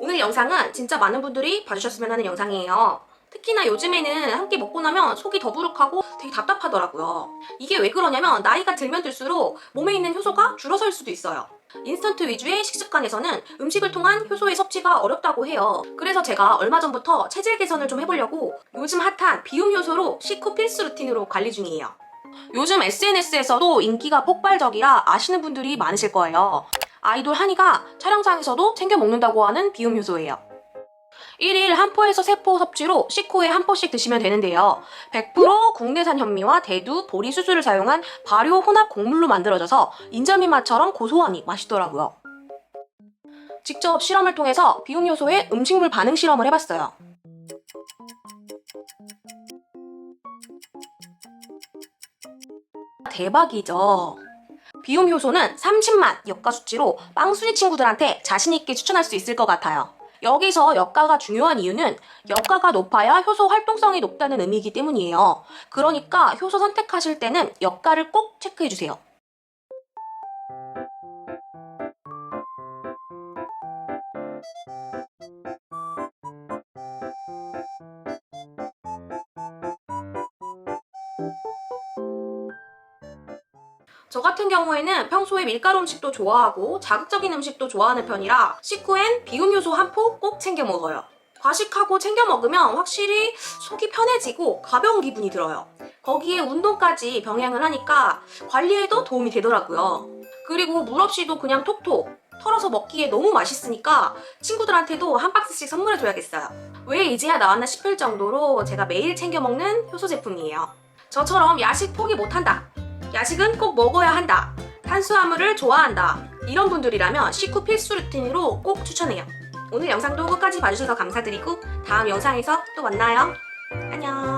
오늘 영상은 진짜 많은 분들이 봐주셨으면 하는 영상이에요. 특히나 요즘에는 한끼 먹고 나면 속이 더부룩하고 되게 답답하더라고요. 이게 왜 그러냐면 나이가 들면 들수록 몸에 있는 효소가 줄어설 수도 있어요. 인스턴트 위주의 식습관에서는 음식을 통한 효소의 섭취가 어렵다고 해요. 그래서 제가 얼마 전부터 체질 개선을 좀 해보려고 요즘 핫한 비움 효소로 식후 필수 루틴으로 관리 중이에요. 요즘 SNS에서도 인기가 폭발적이라 아시는 분들이 많으실 거예요. 아이돌 한이가 촬영장에서도 챙겨 먹는다고 하는 비움 효소예요. 1일 한 포에서 세 포 섭취로 식후에 한 포씩 드시면 되는데요. 100% 국내산 현미와 대두, 보리, 수수를 사용한 발효 혼합 곡물로 만들어져서 인절미 맛처럼 고소하니 맛있더라고요. 직접 실험을 통해서 비움 효소의 음식물 반응 실험을 해봤어요. 대박이죠. 비움 효소는 30만 역가 수치로 빵순이 친구들한테 자신있게 추천할 수 있을 것 같아요. 여기서 역가가 중요한 이유는 역가가 높아야 효소 활동성이 높다는 의미이기 때문이에요. 그러니까 효소 선택하실 때는 역가를 꼭 체크해주세요. 저 같은 경우에는 평소에 밀가루 음식도 좋아하고 자극적인 음식도 좋아하는 편이라 식후엔 비움 효소 한 포 꼭 챙겨 먹어요. 과식하고 챙겨 먹으면 확실히 속이 편해지고 가벼운 기분이 들어요. 거기에 운동까지 병행을 하니까 관리에도 도움이 되더라고요. 그리고 물 없이도 그냥 톡톡 털어서 먹기에 너무 맛있으니까 친구들한테도 한 박스씩 선물해줘야겠어요. 왜 이제야 나왔나 싶을 정도로 제가 매일 챙겨 먹는 효소 제품이에요. 저처럼 야식 포기 못한다. 야식은 꼭 먹어야 한다. 탄수화물을 좋아한다. 이런 분들이라면 식후 필수 루틴으로 꼭 추천해요. 오늘 영상도 끝까지 봐주셔서 감사드리고 다음 영상에서 또 만나요. 안녕.